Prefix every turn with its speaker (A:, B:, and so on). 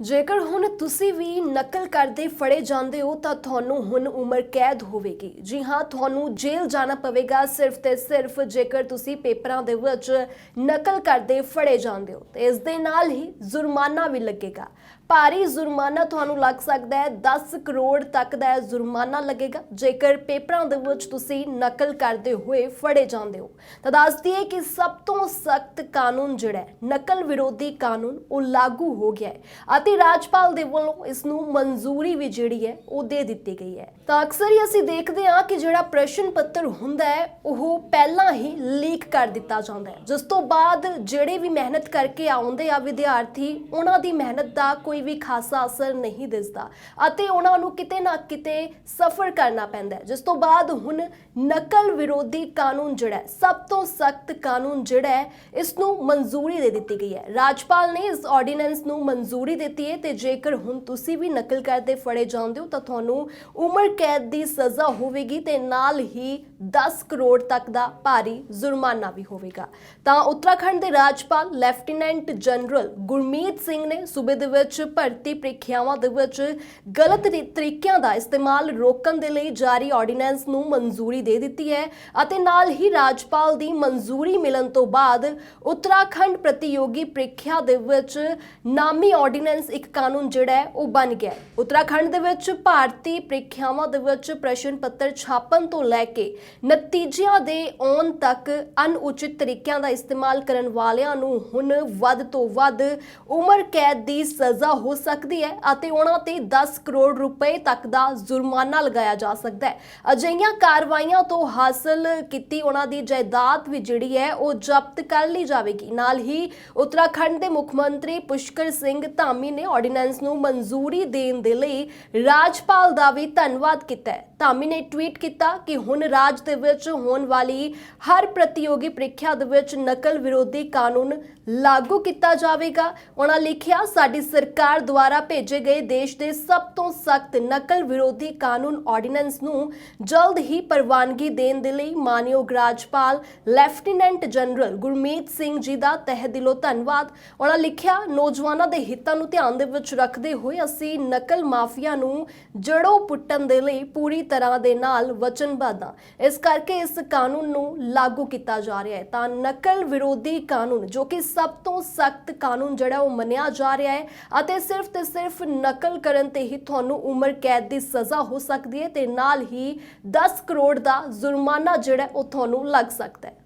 A: ਜੇਕਰ ਹੁਣ ਤੁਸੀਂ ਵੀ ਨਕਲ ਕਰਦੇ ਫੜੇ ਜਾਂਦੇ ਹੋ ਤਾਂ ਤੁਹਾਨੂੰ ਹੁਣ ਉਮਰ ਕੈਦ ਹੋਵੇਗੀ। ਜੀ ਹਾਂ, ਤੁਹਾਨੂੰ ਜੇਲ੍ਹ ਜਾਣਾ ਪਵੇਗਾ ਸਿਰਫ ਤੇ ਸਿਰਫ ਜੇਕਰ ਤੁਸੀਂ ਪੇਪਰਾਂ ਦੇ ਵਿੱਚ ਨਕਲ ਕਰਦੇ ਫੜੇ ਜਾਂਦੇ ਹੋ। ਤੇ ਇਸ ਦੇ ਨਾਲ ਹੀ ਜੁਰਮਾਨਾ ਵੀ ਲੱਗੇਗਾ। ਭਾਰੀ ਜੁਰਮਾਨਾ ਤੁਹਾਨੂੰ ਲੱਗ ਸਕਦਾ ਹੈ 10 ਕਰੋੜ ਤੱਕ ਦਾ ਜੁਰਮਾਨਾ ਲੱਗੇਗਾ, ਜੇਕਰ ਪੇਪਰਾਂ ਦੇ ਵਿੱਚ ਤੁਸੀਂ ਨਕਲ ਕਰਦੇ ਹੋਏ ਫੜੇ ਜਾਂਦੇ ਹੋ। ਤਾਂ ਦੱਸ ਦਈਏ ਕਿ ਸਭ ਤੋਂ ਸਖਤ ਕਾਨੂੰਨ ਜਿਹੜਾ ਹੈ, ਨਕਲ ਵਿਰੋਧੀ ਕਾਨੂੰਨ, ਉਹ ਲਾਗੂ ਹੋ ਗਿਆ ਹੈ। ਅਤੇ ਰਾਜਪਾਲ ਦੇ ਵੱਲੋਂ ਇਸ ਨੂੰ ਮਨਜ਼ੂਰੀ ਵੀ ਜਿਹੜੀ ਹੈ ਉਹ ਦੇ ਦਿੱਤੀ ਗਈ ਹੈ। ਤਾਂ ਅਕਸਰ ਹੀ ਅਸੀਂ ਦੇਖਦੇ ਹਾਂ ਕਿ ਜਿਹੜਾ ਪ੍ਰਸ਼ਨ ਪੱਤਰ ਹੁੰਦਾ ਹੈ, ਉਹ ਪਹਿਲਾਂ ਹੀ ਲੀਕ ਕਰ ਦਿੱਤਾ ਜਾਂਦਾ ਹੈ। ਜਿਸ ਤੋਂ ਬਾਅਦ ਜਿਹੜੇ ਵੀ ਮਿਹਨਤ ਕਰਕੇ ਆਉਂਦੇ ਆ ਵਿਦਿਆਰਥੀ, ਉਹਨਾਂ ਦੀ ਮਿਹਨਤ ਦਾ ਕੋਈ ਵੀ ਖਾਸਾ ਅਸਰ ਨਹੀਂ ਦਿਸਦਾ ਅਤੇ ਉਹਨਾਂ ਨੂੰ ਕਿਤੇ ਨਾ ਕਿਤੇ ਸਫਰ ਕਰਨਾ ਪੈਂਦਾ ਜਿਸ ਤੋਂ ਬਾਅਦ ਹੁਣ ਨਕਲ ਵਿਰੋਧੀ ਕਾਨੂੰਨ ਜਿਹੜਾ ਸਭ ਤੋਂ ਸਖਤ ਕਾਨੂੰਨ ਜਿਹੜਾ ਹੈ, ਇਸ ਨੂੰ ਮਨਜ਼ੂਰੀ ਦੇ ਦਿੱਤੀ ਗਈ ਹੈ। ਰਾਜਪਾਲ ਨੇ ਇਸ ਆਰਡੀਨੈਂਸ ਨੂੰ ਮਨਜ਼ੂਰੀ ਦਿੱਤੀ ਹੈ ਤੇ ਜੇਕਰ ਹੁਣ ਤੁਸੀਂ ਵੀ ਨਕਲ ਕਰਦੇ ਫੜੇ ਜਾਂਦੇ ਹੋ ਤਾਂ ਤੁਹਾਨੂੰ ਉਮਰ ਕੈਦ ਦੀ ਸਜ਼ਾ ਹੋਵੇਗੀ ਤੇ ਨਾਲ ਹੀ 10 ਕਰੋੜ ਤੱਕ ਦਾ ਭਾਰੀ ਜੁਰਮਾਨਾ ਵੀ ਹੋਵੇਗਾ। ਤਾਂ ਉੱਤਰਾਖੰਡ ਦੇ ਰਾਜਪਾਲ ਲੈਫਟੀਨੈਂਟ ਜਨਰਲ ਗੁਰਮੀਤ ਸਿੰਘ ਨੇ ਸੂਬੇ ਦੇ ਵਿੱਚ ਭਰਤੀ ਪ੍ਰੀਖਿਆਵਾਂ ਦੇ ਵਿੱਚ ਗਲਤ ਤਰੀਕਿਆਂ ਦਾ ਇਸਤੇਮਾਲ ਰੋਕਣ ਦੇ ਲਈ ਜਾਰੀ ਆਰਡੀਨੈਂਸ ਨੂੰ ਮਨਜ਼ੂਰੀ ਦੇ ਦਿੱਤੀ ਹੈ ਅਤੇ ਨਾਲ ਹੀ ਰਾਜਪਾਲ ਦੀ ਮਨਜ਼ੂਰੀ ਮਿਲਣ ਤੋਂ ਬਾਅਦ ਉੱਤਰਾਖੰਡ ਪ੍ਰਤੀਯੋਗੀ ਪ੍ਰੀਖਿਆ ਦੇ ਵਿੱਚ ਨਾਮੀ ਆਰਡੀਨੈਂਸ ਇੱਕ ਕਾਨੂੰਨ ਜਿਹੜਾ ਹੈ, ਉਹ ਬਣ ਗਿਆ ਹੈ। ਉੱਤਰਾਖੰਡ ਦੇ ਵਿੱਚ ਭਾਰਤੀ ਪ੍ਰੀਖਿਆਵਾਂ ਦੇ ਵਿੱਚ ਪ੍ਰਸ਼ਨ ਪੱਤਰ ਛਾਪਣ ਤੋਂ ਲੈ ਕੇ ਨਤੀਜਿਆਂ ਦੇ ਆਉਣ ਤੱਕ ਅਨੁਚਿਤ ਤਰੀਕਿਆਂ ਦਾ ਇਸਤੇਮਾਲ ਕਰਨ ਵਾਲਿਆਂ ਨੂੰ ਹੁਣ ਵੱਧ ਤੋਂ ਵੱਧ ਉਮਰ ਕੈਦ ਦੀ ਸਜ਼ਾ ਹੋ ਸਕਦੀ ਹੈ ਅਤੇ ਉਹਨਾਂ ਤੇ 10 ਕਰੋੜ ਰੁਪਏ ਤੱਕ ਦਾ ਜੁਰਮਾਨਾ ਲਗਾਇਆ ਜਾ ਸਕਦਾ ਹੈ। ਅਜਿਹੀਆਂ ਕਾਰਵਾਈਆਂ ਤੋਂ ਹਾਸਲ ਕੀਤੀ ਉਹਨਾਂ ਦੀ ਜਾਇਦਾਦ ਵੀ ਜਿਹੜੀ ਹੈ, ਉਹ ਜ਼ਬਤ ਕਰ ਲਈ ਜਾਵੇਗੀ। ਨਾਲ ਹੀ ਉੱਤਰਾਖੰਡ ਦੇ ਮੁੱਖ ਮੰਤਰੀ ਪੁਸ਼ਕਰ ਸਿੰਘ ਧਾਮੀ ਨੇ ਆਰਡੀਨੈਂਸ ਨੂੰ ਮਨਜ਼ੂਰੀ ਦੇਣ ਦੇ ਲਈ ਰਾਜਪਾਲ ਦਾ ਵੀ ਧੰਨਵਾਦ ਕੀਤਾ ਹੈ। ਧਾਮੀ ਨੇ ਟਵੀਟ ਕੀਤਾ ਕਿ ਹੁਣ ਰਾਜ ਦੇ ਵਿੱਚ ਹੋਣ ਵਾਲੀ ਹਰ ਪ੍ਰਤੀਯੋਗੀ ਪ੍ਰੀਖਿਆ ਦੇ ਵਿੱਚ ਨਕਲ ਵਿਰੋਧੀ ਕਾਨੂੰਨ ਲਾਗੂ ਕੀਤਾ ਜਾਵੇਗਾ। ਉਹਨਾਂ ਲਿਖਿਆ, ਸਾਡੀ ਸਰਕਾਰ ਦੁਆਰਾ ਭੇਜੇ ਗਏ ਦੇਸ਼ ਦੇ ਸਭ ਤੋਂ ਸਖਤ ਨਕਲ ਵਿਰੋਧੀ ਕਾਨੂੰਨ ਆਰਡੀਨੈਂਸ ਨੂੰ ਜਲਦ ਹੀ ਪ੍ਰਵਾਨਗੀ ਦੇਣ ਦੇ ਲਈ ਮਾਨਯੋਗ ਰਾਜਪਾਲ ਲੈਫਟੀਨੈਂਟ ਜਨਰਲ ਗੁਰਮੀਤ ਸਿੰਘ ਜੀ ਦਾ ਤਹਿ ਦਿਲੋਂ ਧੰਨਵਾਦ। ਉਹਨਾਂ ਲਿਖਿਆ, ਨੌਜਵਾਨਾਂ ਦੇ ਹਿੱਤਾਂ ਨੂੰ ਧਿਆਨ ਦੇ ਵਿੱਚ ਰੱਖਦੇ ਹੋਏ ਅਸੀਂ ਨਕਲ ਮਾਫੀਆ ਨੂੰ ਜੜੋਂ ਪੁੱਟਣ ਦੇ ਲਈ ਪੂਰੀ ਤਰ੍ਹਾਂ ਦੇ ਨਾਲ ਵਚਨਬੱਧ ਹਾਂ। ਇਸ ਕਰਕੇ ਇਸ ਕਾਨੂੰਨ ਨੂੰ ਲਾਗੂ ਕੀਤਾ ਜਾ ਰਿਹਾ ਹੈ। ਤਾਂ ਨਕਲ ਵਿਰੋਧੀ ਕਾਨੂੰਨ, ਜੋ ਕਿ ਸਭ ਤੋਂ ਸਖਤ ਕਾਨੂੰਨ ਜਿਹੜਾ ਉਹ ਮੰਨਿਆ ਜਾ ਰਿਹਾ ਹੈ ਅਤੇ ਸਿਰਫ ਤੇ ਸਿਰਫ ਨਕਲ ਕਰਨ ਤੇ ਹੀ ਤੁਹਾਨੂੰ ਉਮਰ ਕੈਦ ਦੀ ਸਜ਼ਾ ਹੋ ਸਕਦੀ ਹੈ ਤੇ ਨਾਲ ਹੀ 10 ਕਰੋੜ ਦਾ ਜੁਰਮਾਨਾ ਜਿਹੜਾ ਉਹ ਤੁਹਾਨੂੰ ਲੱਗ ਸਕਦਾ ਹੈ।